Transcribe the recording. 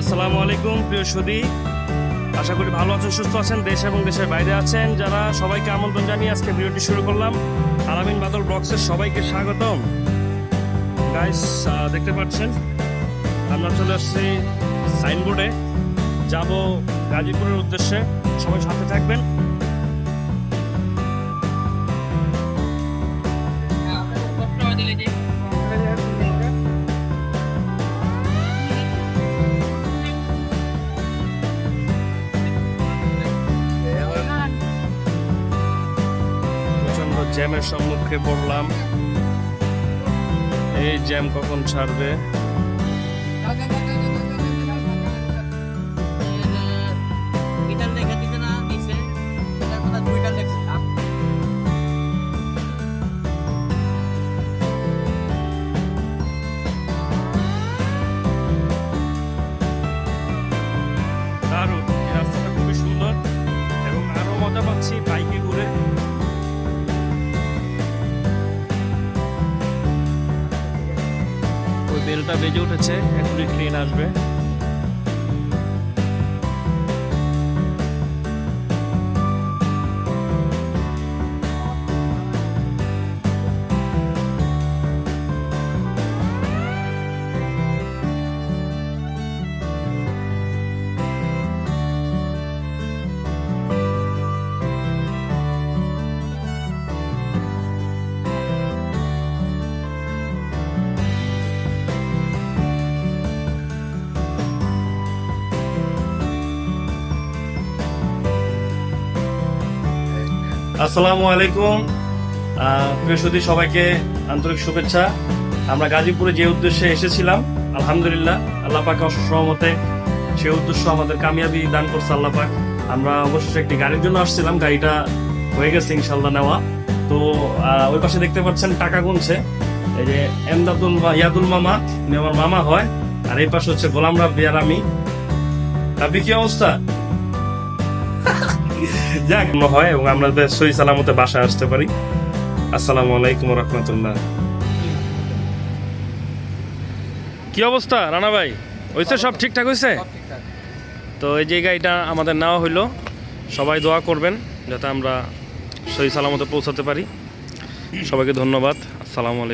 আসসালামু আলাইকুম, প্রিয় সুদী। আশা করি ভালো আছেন, সুস্থ আছেন, দেশ এবং দেশের বাইরে আছেন যারা। সবাইকে আমন্ত্রণ জানিয়ে আজকে ভিডিওটি শুরু করলাম। আলামিন বাদল ব্লগসের সবাইকে স্বাগতম। গাইস দেখতে পাচ্ছেন, আমরা চলে আসছি সাইনবোর্ডে যাব গাজীপুরের উদ্দেশ্যে। সবাই সাথে থাকবেন। জ্যামের সম্মুখে পড়লাম। এই জ্যাম কখন ছাড়বে? দারুণ রাস্তাটা খুবই সুন্দর এবং আরও মজা পাচ্ছি বাইকে ঘুরে বেলটা বেজে উঠেছে এখনই ট্রেন আসবে। আসসালামু আলাইকুম। সুধী, সবাইকে আন্তরিক শুভেচ্ছা। আমরা গাজীপুরে যে উদ্দেশ্যে এসেছিলাম, আলহামদুলিল্লাহ, আল্লাহ পাক সহমতে সে উদ্দেশ্য আমাদের কামিয়াবি দান করছে আল্লাহ পাক। আমরা অবশ্যই একটি গাড়ির জন্য আসছিলাম, গাড়িটা হয়ে গেছে ইনশাল্লাহ নেওয়া। তো ওই পাশে দেখতে পাচ্ছেন টাকা গুনছে। এই যে এমদাদুল ইয়াদুল মামা, উনি আমার মামা হয়। আর এই পাশে হচ্ছে গোলাম রাব্বি আর আমি। রাব্বি, কি অবস্থা? যাক হয় এবং আমরা সহি সালামতে বাসায় আসতে পারি। আসসালামু আলাইকুম রহমতুল্লাহ। কি অবস্থা রানা ভাই? হয়েছে সব ঠিকঠাক হয়েছে তো এই যে গাড়িটা আমাদের নেওয়া হইল সবাই দোয়া করবেন যাতে আমরা সই সালামতে পৌঁছাতে পারি। সবাইকে ধন্যবাদ। আসসালামু আলাইকুম।